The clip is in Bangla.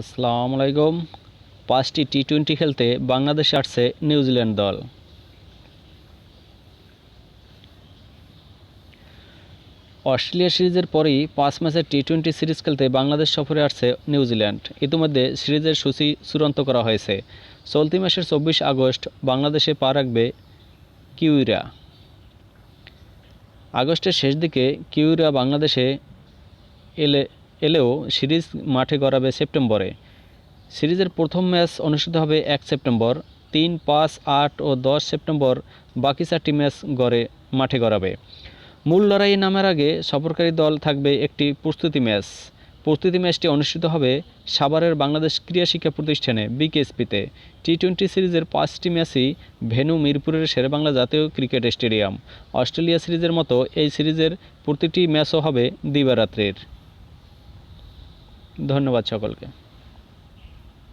আসসালামু আলাইকুম। পাঁচটি টি টোয়েন্টি খেলতে বাংলাদেশে আসছে নিউজিল্যান্ড দল। অস্ট্রেলিয়া সিরিজের পরেই পাঁচ ম্যাচের টি টোয়েন্টি সিরিজ খেলতে বাংলাদেশ সফরে আসছে নিউজিল্যান্ড ইতিমধ্যে সিরিজের সূচি চূড়ান্ত করা হয়েছে। চলতি মাসের চব্বিশ আগস্ট বাংলাদেশে পা রাখবে কিউইরা। আগস্টের শেষ দিকে কিউইরা বাংলাদেশে এলে এলেও সিরিজ মাঠে গড়াবে সেপ্টেম্বরে। সিরিজের প্রথম ম্যাচ অনুষ্ঠিত হবে এক সেপ্টেম্বর। তিন, পাঁচ, আট ও দশ সেপ্টেম্বর বাকি চারটি ম্যাচ গড়ে, মাঠে গড়াবে। মূল লড়াই নামের আগে সফরকারী দল থাকবে একটি প্রস্তুতি ম্যাচ। প্রস্তুতি ম্যাচটি অনুষ্ঠিত হবে সাভারের বাংলাদেশ ক্রীড়া শিক্ষা প্রতিষ্ঠানে, বিকেএসপিতে। টি টোয়েন্টি সিরিজের পাঁচটি ম্যাচই ভেনু মিরপুরের শেরেবাংলা জাতীয় ক্রিকেট স্টেডিয়াম। অস্ট্রেলিয়া সিরিজের মতো এই সিরিজের প্রতিটি ম্যাচও হবে দিবারাত্রির। ধন্যবাদ সকলকে।